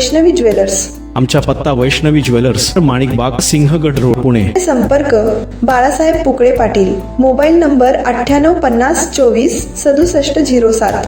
Vaishnavi jewellers. आमचा पत्ता Vaishnavi jewellers माणिक बाग सिंहगड रोड पुणे. संपर्क बाळासाहेब पुकळे पाटील. मोबाईल नंबर अठ्ठ्याण्णव पन्नास चोवीस सदुसष्ट झिरो सात.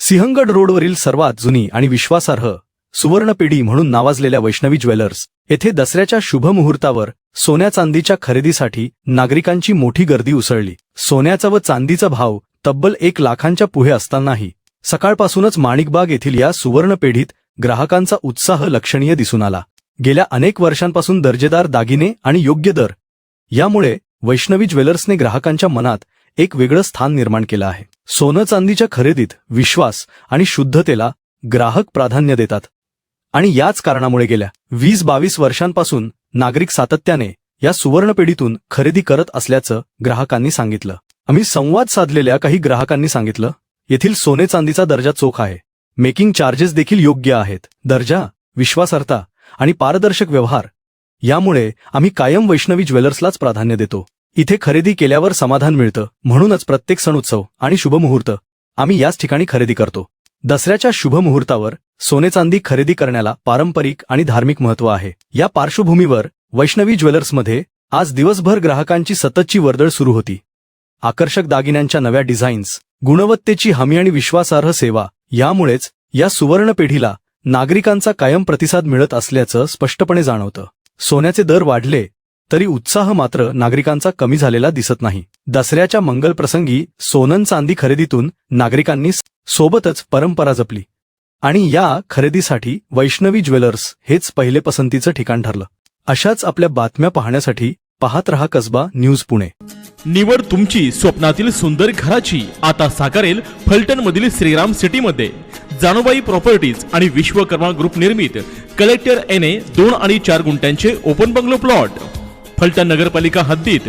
सिंहगड रोडवरील सर्वात जुनी आणि विश्वासार्ह सुवर्ण पिढी म्हणून नावाजलेल्या वैष्णवी ज्वेलर्स येथे दसऱ्याच्या शुभ मुहूर्तावर सोन्या चांदीच्या खरेदीसाठी नागरिकांची मोठी गर्दी उसळली. सोन्याचा व चांदीचा भाव तब्बल एक लाखांच्या पुढे असतानाही सकाळपासूनच माणिकबाग येथील या सुवर्ण पेढीत ग्राहकांचा उत्साह लक्षणीय दिसून आला. गेल्या अनेक वर्षांपासून दर्जेदार दागिने आणि योग्य दर यामुळे वैष्णवी ज्वेलर्सने ग्राहकांच्या मनात एक वेगळं स्थान निर्माण केलं आहे. सोनं चांदीच्या खरेदीत विश्वास आणि शुद्धतेला ग्राहक प्राधान्य देतात. आणि याच कारणामुळे गेल्या वीस बावीस वर्षांपासून नागरिक सातत्याने या सुवर्णपेढीतून खरेदी करत असल्याचं ग्राहकांनी सांगितलं. आम्ही संवाद साधलेल्या काही ग्राहकांनी सांगितलं येथील सोने चांदीचा दर्जा चोख आहे. मेकिंग चार्जेस देखील योग्य आहेत. दर्जा विश्वासार्हता आणि पारदर्शक व्यवहार. यामुळे आम्ही कायम वैष्णवी ज्वेलर्सलाच प्राधान्य देतो. इथे खरेदी केल्यावर समाधान मिळतं. म्हणूनच प्रत्येक सण उत्सव आणि शुभमुहूर्त आम्ही याच ठिकाणी खरेदी करतो. दसऱ्याच्या शुभमुहूर्तावर सोने चांदी खरेदी करण्याला पारंपरिक आणि धार्मिक महत्त्व आहे. या पार्श्वभूमीवर वैष्णवी ज्वेलर्समध्ये आज दिवसभर ग्राहकांची सततची वर्दळ सुरू होती. आकर्षक दागिन्यांच्या नव्या डिझाईन्स गुणवत्तेची हमी आणि विश्वासार्ह सेवा यामुळेच या सुवर्ण पेढीला नागरिकांचा कायम प्रतिसाद मिळत असल्याचं स्पष्टपणे जाणवतं. सोन्याचे दर वाढले तरी उत्साह मात्र नागरिकांचा कमी झालेला दिसत नाही. दसऱ्याच्या मंगल प्रसंगी सोनन चांदी खरेदीतून नागरिकांनी सोबतच परंपरा जपली. आणि या खरेदीसाठी वैष्णवी ज्वेलर्स हेच पहिले पसंतीचं ठिकाण ठरलं. अशाच आपल्या बातम्या पाहण्यासाठी पाहत रहा कसबा न्यूज पुणे. निवड तुमची स्वप्नातील सुंदर घराची. आता साकारेल फलटण मधील श्रीराम सिटी मध्ये जानोबाई प्रॉपर्टीज आणि विश्वकर्मा ग्रुप निर्मित. कलेक्टर एन ए दोन आणि चार गुंठ्यांचे ओपन बंगलो प्लॉट. फलटण नगरपालिका हद्दीत.